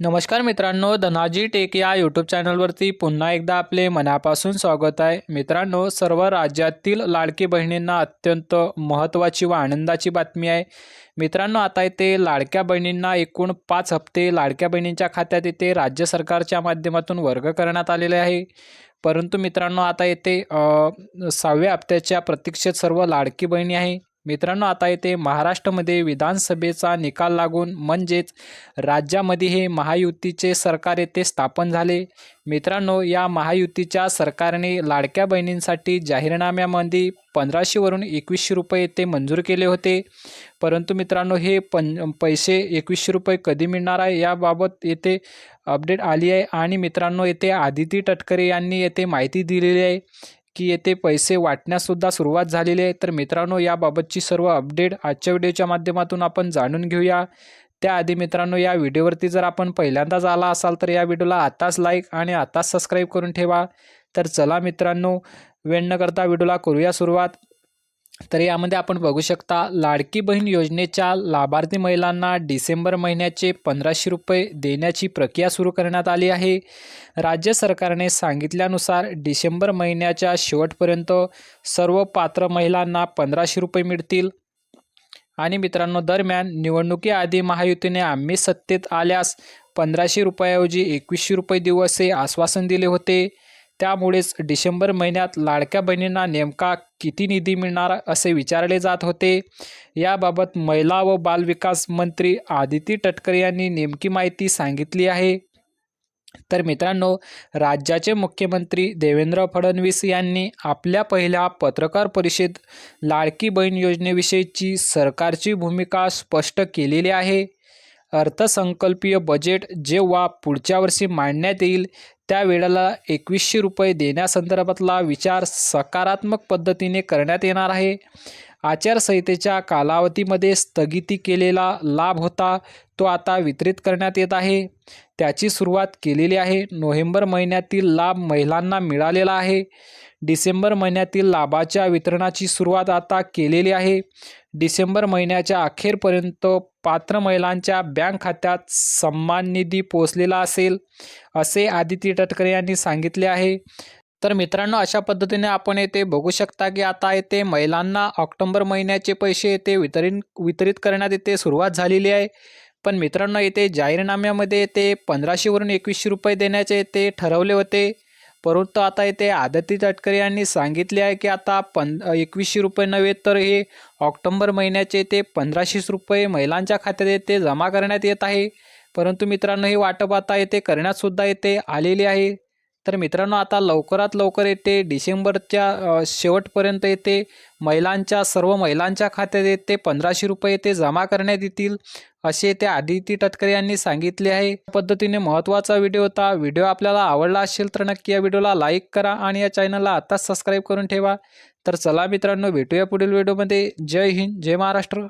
नमस्कार मित्रांनो धनाजी टेक या यूट्यूब चॅनलवरती पुन्हा एकदा आपले मनापासून स्वागत आहे. मित्रांनो सर्व राज्यातील लाडकी बहिणींना अत्यंत महत्त्वाची व आनंदाची बातमी आहे. मित्रांनो आता इथे लाडक्या बहिणींना एकूण पाच हप्ते लाडक्या बहिणींच्या खात्यात येथे राज्य सरकारच्या माध्यमातून वर्ग करण्यात आलेले आहे. परंतु मित्रांनो आता येथे सहाव्या हप्त्याच्या प्रतीक्षेत सर्व लाडकी बहिणी आहे. मित्रांनो आता येथे महाराष्ट्रामध्ये विधानसभेचा निकाल लागून म्हणजेच राज्यामध्ये हे महायुतीचे सरकार येथे स्थापन झाले. मित्रांनो या महायुतीच्या सरकारने लाडक्या बहिणींसाठी जाहीरनाम्यामध्ये पंधराशेवरून एकवीसशे रुपये येथे मंजूर केले होते. परंतु मित्रांनो हे पं पैसे एकवीसशे रुपये कधी मिळणार आहे याबाबत येथे अपडेट आली आहे. आणि मित्रांनो येथे आदिती टटकरे यांनी येथे माहिती दिलेली आहे. की येथे पैसे वाटण्यासुद्धा सुरुवात झालेली आहे. तर मित्रांनो याबाबतची सर्व अपडेट आजच्या व्हिडिओच्या माध्यमातून आपण जाणून घेऊया. त्याआधी मित्रांनो या व्हिडिओवरती जर आपण पहिल्यांदाच आला असाल तर या व्हिडिओला आताच लाईक आणि आताच सबस्क्राईब करून ठेवा. तर चला मित्रांनो वेळ न करता व्हिडिओला करूया सुरुवात. तर यामध्ये आपण बघू शकता लाडकी बहीण योजनेच्या लाभार्थी महिलांना डिसेंबर महिन्याचे पंधराशे रुपये देण्याची प्रक्रिया सुरू करण्यात आली आहे. राज्य सरकारने सांगितल्यानुसार डिसेंबर महिन्याच्या शेवटपर्यंत सर्व पात्र महिलांना पंधराशे रुपये मिळतील. आणि मित्रांनो दरम्यान निवडणुकीआधी महायुतीने आम्ही सत्तेत आल्यास पंधराशे रुपयाऐवजी एकवीसशे रुपये देऊ असे आश्वासन दिले होते. त्यामुळेच डिसेंबर महिन्यात लाडक्या बहिणींना नेमका किती निधी मिळणार असे विचारले जात होते. याबाबत महिला व बालविकास मंत्री आदिती तटकरे यांनी नेमकी माहिती सांगितली आहे. तर मित्रांनो राज्याचे मुख्यमंत्री देवेंद्र फडणवीस यांनी आपल्या पहिल्या पत्रकार परिषद लाडकी बहीण योजनेविषयीची सरकारची भूमिका स्पष्ट केलेली आहे. अर्थसंकल्पीय बजेट जेव्हा पुढच्या वर्षी मांडण्यात येईल त्यावेळेला एकवीसशे रुपये देण्यासंदर्भातला विचार सकारात्मक पद्धतीने करण्यात येणार आहे. आचारसंहितेच्या कालावधीमध्ये स्थगिती केलेला लाभ होता तो आता वितरित करण्यात येत आहे. त्याची सुरुवात केलेली आहे. नोव्हेंबर महिन्यातील लाभ महिलांना मिळालेला आहे. डिसेंबर महिन्यातील लाभाच्या वितरणाची सुरुवात आता केलेली आहे. डिसेंबर महिन्याच्या अखेरपर्यंत पात्र महिलांच्या बँक खात्यात सन्मान निधी पोचलेला असेल असे आदिती तटकरे यांनी सांगितले आहे. तर मित्रांनो अशा पद्धतीने आपण येथे बघू शकता की आता येथे महिलांना ऑक्टोंबर महिन्याचे पैसे येथे वितरित वितरित करण्यात येथे सुरुवात झालेली आहे. पण मित्रांनो येथे जाहीरनाम्यामध्ये येथे पंधराशेवरून एकवीसशे रुपये देण्याचे येथे ठरवले होते. परंतु आता येथे आदिती तटकरे यांनी सांगितले आहे की आता पं एकवीसशे रुपये नव्हे तर हे ऑक्टोंबर महिन्याचे ते पंधराशेच रुपये महिलांच्या खात्यात येते जमा करण्यात येत आहे. परंतु मित्रांनो हे वाटप आता येथे करण्यातसुद्धा येते आलेले आहे. तर मित्रांनो आता लवकरात लवकर येते डिसेंबरच्या शेवटपर्यंत येते. महिलांच्या सर्व महिलांच्या खात्यात येते पंधराशे रुपये येते जमा करण्यात येतील असे ते आदिती तटकरे यांनी सांगितले आहे. पद्धतीने महत्त्वाचा व्हिडिओ होता. व्हिडिओ आपल्याला आवडला असेल तर नक्की या व्हिडिओला लाईक करा आणि या चॅनलला आत्ताच सबस्क्राईब करून ठेवा. तर चला मित्रांनो भेटूया पुढील व्हिडिओमध्ये. जय हिंद जय महाराष्ट्र.